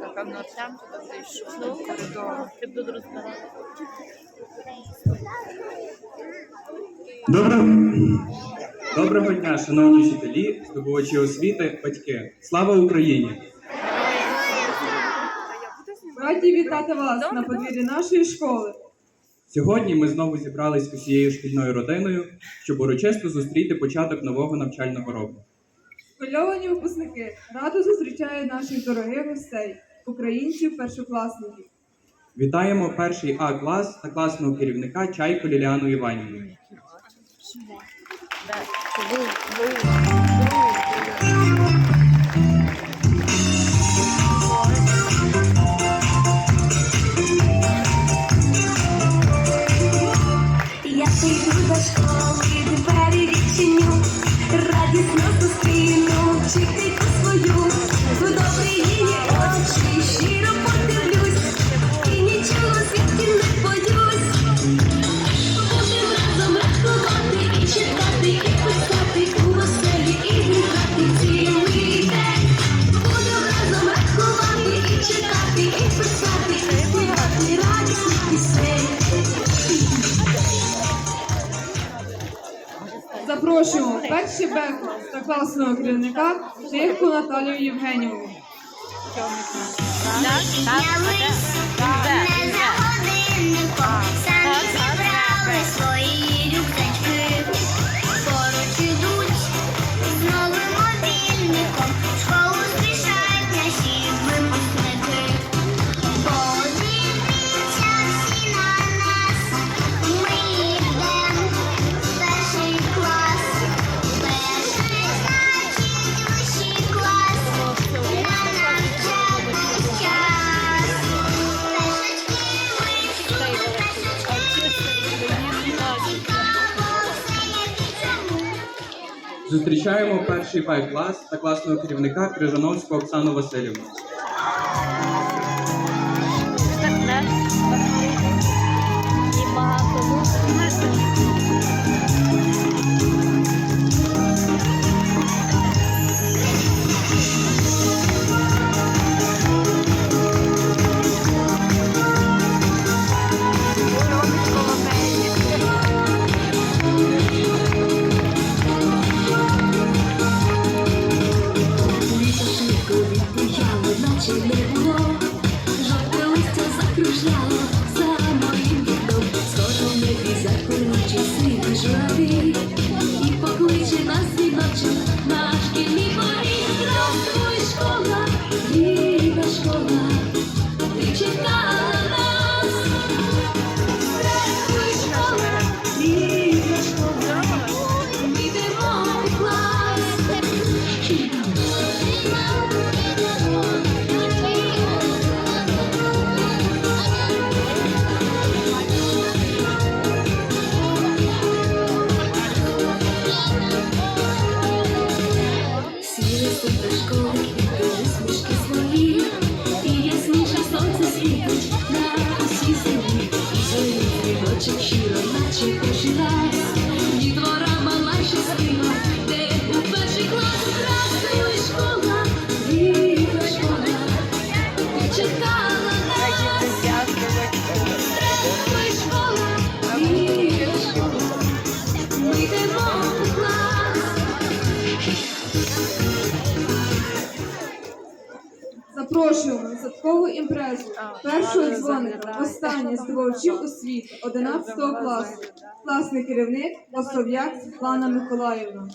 Напевно, там туди зайшло ну, коридор. Піду розбирати. Доброго... Доброго дня, шановні вчителі, здобувачі освіти, батьки. Слава Україні! Раді вітати вас на подвір'ї нашої школи. Сьогодні ми знову зібрались усією шкільною родиною, щоб урочисто зустріти початок нового навчального року. Хвильовані випускники радо зустрічають наших дорогих гостей, українців, першокласників. Вітаємо перший А клас та класного керівника Чайку Ліліану Іванівну. Я прийду до школи, двері відчиню, радісно зустріну вчительку свою, в добрі її очі Запрошуємо перший бек та класного керівника Тихку Наталію Євгенівну. Піднялись не за годинником, Зустрічаємо перший Б клас та класного керівника Крижановську Оксану Васильівну. Не було. Жовте закружляло за моїм вікном. Скоро небі заколючі Сіли до школи, квіти, смішки Запрошуємо на садкову імпрезу. Першого дзвоника, останнє у світі 11 класу, класний керівник Ослов'як Світлана Миколаївна.